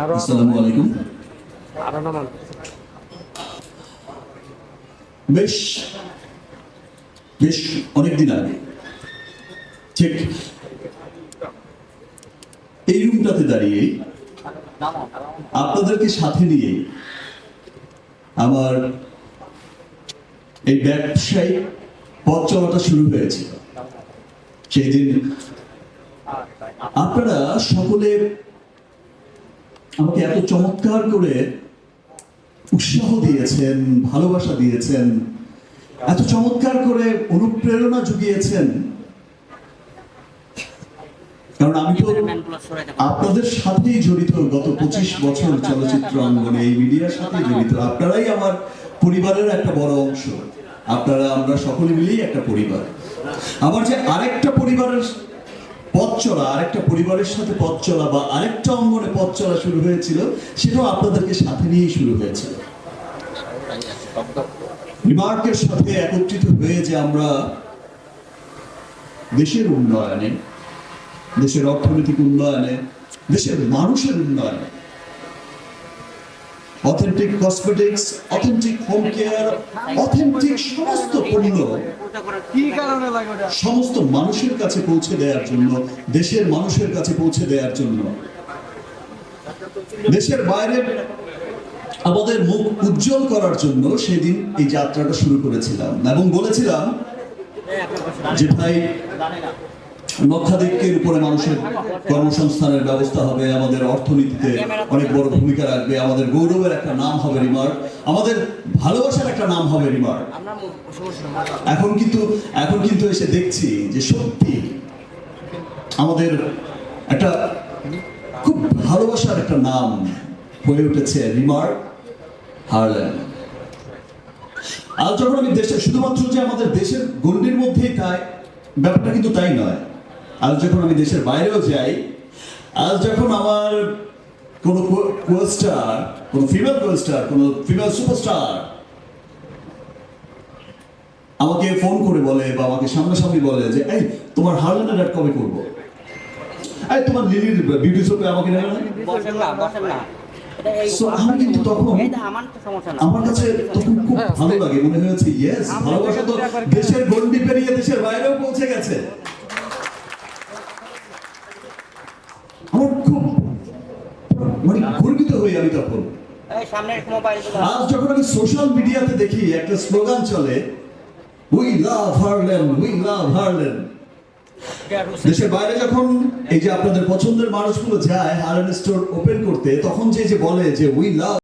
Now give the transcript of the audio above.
আরও আসসালামু আলাইকুম। বেশ বেশ অনেকদিন আগে। ঠিক। এই রুমটাতে দাঁড়িয়ে আপনাদেরকে সাথে নিয়ে আমার এই ব্যবসায়িক পথ চলাটা শুরু হয়েছিল সেই দিন আপনারা সকলে আমাকে এত চমৎকার করে উৎসাহ দিয়েছেন, ভালোবাসা দিয়েছেন, এত চমৎকার করে অনুপ্রেরণা জুগিয়েছেন। কারণ আমি তো আপনাদের সাথেই জড়িত গত পঁচিশ বছর চলচ্চিত্র অঙ্গনে, এই মিডিয়ার সাথে জড়িত। আপনারাই আমার পরিবারের একটা বড় অংশ। আপনারা, আমরা সকলে মিলেই একটা পরিবার। আমার যে আরেকটা পরিবারের পথ চলা, আরেকটা পরিবারের সাথে পথ চলা বা আরেকটা অঙ্গনে পথ চলা শুরু হয়েছিল, সেটাও আপনাদেরকে সাথে নিয়েই শুরু হয়েছিল। রিমার্কের সাথে একত্রিত হয়ে যে আমরা দেশের উন্নয়নে, দেশের অর্থনৈতিক উন্নয়নে, দেশের মানুষের উন্নয়নে authentic cosmetics authentic home care authentic সমস্ত পণ্য সমস্ত মানুষের কাছে পৌঁছে দেওয়ার জন্য দেশের মানুষের কাছে পৌঁছে দেওয়ার জন্য। দেশের বাইরে আমাদের মুখ উজ্জ্বল করার জন্য সেদিন এই যাত্রাটা শুরু করেছিলাম। এবং বলেছিলাম যে ভাই লক্ষাধিকের উপরে মানুষের কর্মসংস্থানের ব্যবস্থা হবে, আমাদের অর্থনীতিতে অনেক বড় ভূমিকা রাখবে, আমাদের গৌরবের একটা নাম হবে রিমার্ক, আমাদের ভালোবাসার একটা নাম হবে রিমার্ক। এখন কিন্তু এখন কিন্তু এসে দেখছি যে সত্যি আমাদের একটা খুব ভালোবাসার একটা নাম হয়ে উঠেছে রিমার্ক হারল্যান্ড। আজ যখন আমি দেশে, শুধুমাত্র যে আমাদের দেশের গণ্ডির মধ্যেই তাই, ব্যাপারটা কিন্তু তাই নয়। আজ যখন আমি দেশের বাইরেও যাই আজ যখন আমার কোনো কোয়েস্টার কোনো ফিমেল কোয়েস্টার কোনো ফিমেল সুপারস্টার আমাকে ফোন করে বলে বা আমাকে সামনাসামনি বলে যে এই তোমার হারল্যান্ডের অ্যাড কবে করব। এই তোমার লিলির বিউটি শপে আমাকে নেবে না কিন্তু তখন আমার কাছে তখন খুব ভালো লাগে মনে হয়েছে ইয়েস ভালোবাসা তো দেশের গন্ডি পেরিয়ে দেশের বাইরেও পৌঁছে গেছে আমার খুব মানে গর্বিত হই আমি তখন। আজ যখন আমি সোশ্যাল মিডিয়াতে দেখি একটা স্লোগান চলে we love Harland we love Harland দেশের বাইরে যখন এই যে আপনাদের পছন্দের মানুষগুলো যায় হারল্যান্ড স্টোর ওপেন করতে তখন যে যে বলে যে উই লাভ